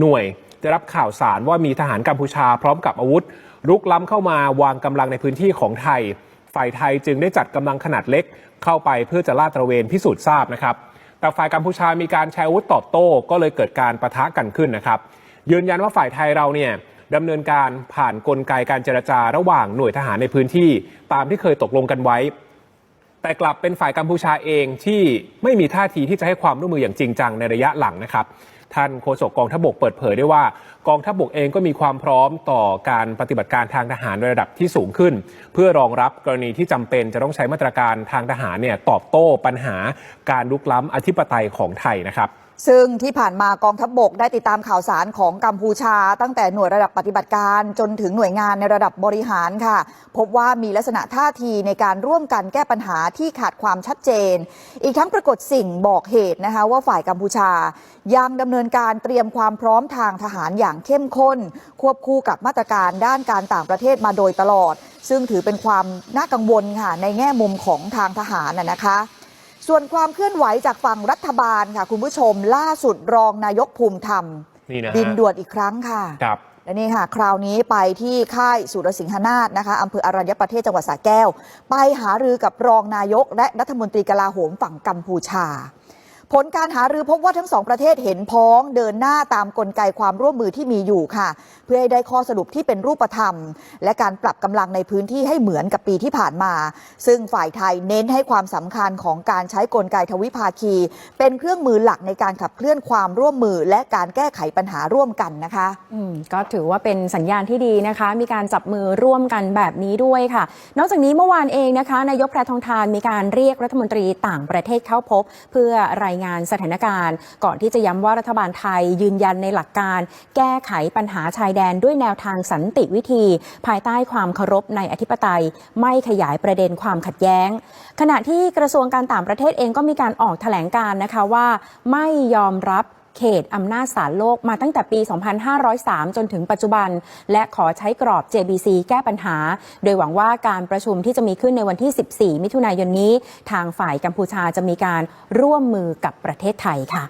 หน่วยได้รับข่าวสารว่ามีทหารกัมพูชาพร้อมกับอาวุธ รุกล้ำเข้ามาวางกำลังในพื้นที่ของไทย ฝ่ายไทยจึงได้จัดกำลังขนาดเล็ก เข้าไปเพื่อจะลาดตระเวนพิสูจน์ทราบนะครับ แต่ฝ่ายกัมพูชามีการใช้อาวุธตอบโต้ก็เลยเกิดการประทะกันขึ้นนะครับ ยืนยันว่าฝ่ายไทยเราเนี่ยดำเนินการผ่านนกลไกการเจรจาระหว่างหน่วยทหารในพื้นที่ ตามที่เคยตกลงกันไว้ แต่กลับเป็นฝ่ายกัมพูชาเองที่ไม่มีท่าทีที่จะให้ความร่วมมืออย่างจริงจังในระยะหลังนะครับ ท่านโฆษกกองทัพบกเปิดเผยได้ว่ากองทัพบกเองก็มีความพร้อมต่อการปฏิบัติการทางทหารในระดับที่สูงขึ้น เพื่อรองรับกรณีที่จำเป็นจะต้องใช้มาตรการทางทหารเนี่ยตอบโต้ปัญหาการลุกล้ำอธิปไตยของไทยนะครับ ซึ่งที่ผ่านมากองทัพบบกได้ติดตามข่าวสารของกัมพูชา ตั้งแต่หน่วยระดับปฏิบัติการจนถึงหน่วยงานในระดับบริหารค่ะ พบว่ามีลักษณะท่าทีในการร่วมกันแก้ปัญหาที่ขาดความชัดเจน อีกทั้งปรากฏสิ่งบอกเหตุนะคะว่าฝ่ายกัมพูชา ยังดำเนินการเตรียมความพร้อมทางทหารอย่างเข้มข้น ควบคู่กับมาตรการด้านการต่างประเทศมาโดยตลอด ซึ่งถือเป็นความน่ากังวลค่ะในแง่มุมของทางทหารน่ะนะคะ ส่วนความเคลื่อนไหวจากฝั่งรัฐบาลค่ะคุณผู้ชม ล่าสุดรองนายกภูมิธรรมนี่นะฮะบินด่วนอีกครั้งค่ะ ครับ และนี่ค่ะ คราวนี้ไปที่ค่ายสุรสิงหนาถนะคะอำเภออรัญญประเทศจังหวัดสระแก้ว ไปหารือกับรองนายกและรัฐมนตรีกลาโหมฝั่งกัมพูชา ผลการหารือพบว่าทั้งสองประเทศเห็นพ้องเดินหน้าตามกลไกความร่วมมือที่มีอยู่ค่ะ เพื่อให้ได้ข้อสรุปที่เป็นรูปธรรม และการปรับกำลังในพื้นที่ให้เหมือนกับปีที่ผ่านมา ซึ่งฝ่ายไทยเน้นให้ความสำคัญของการใช้กลไกทวิภาคี เป็นเครื่องมือหลักในการขับเคลื่อนความร่วมมือ และการแก้ไขปัญหาร่วมกันนะคะอืมก็ถือว่าเป็นสัญญาณที่ดีนะคะ มีการจับมือร่วมกันแบบนี้ด้วยค่ะ นอกจากนี้เมื่อวานเองนะคะนายกแพรทองทานมีการเรียกรัฐมนตรีต่างประเทศเข้าพบ เพื่อรายงานสถานการณ์ ก่อนที่จะย้ำว่ารัฐบาลไทยยืนยันในหลักการ แก้ไขปัญหาชายแดนด้วยแนวทางสันติวิธี ภายใต้ความเคารพในอธิปไตย ไม่ขยายประเด็นความขัดแย้ง ขณะที่กระทรวงการต่างประเทศเองก็มีการออกแถลงการนะคะว่า ไม่ยอมรับ เขตอำนาจศาลโลกมาตั้งแต่ปี 2503 จนถึงปัจจุบัน และขอใช้กรอบ JBC แก้ปัญหา โดยหวังว่าการประชุมที่จะมีขึ้นในวันที่ 14 มิถุนายนนี้ ทางฝ่ายกัมพูชาจะมีการร่วมมือกับประเทศไทยค่ะ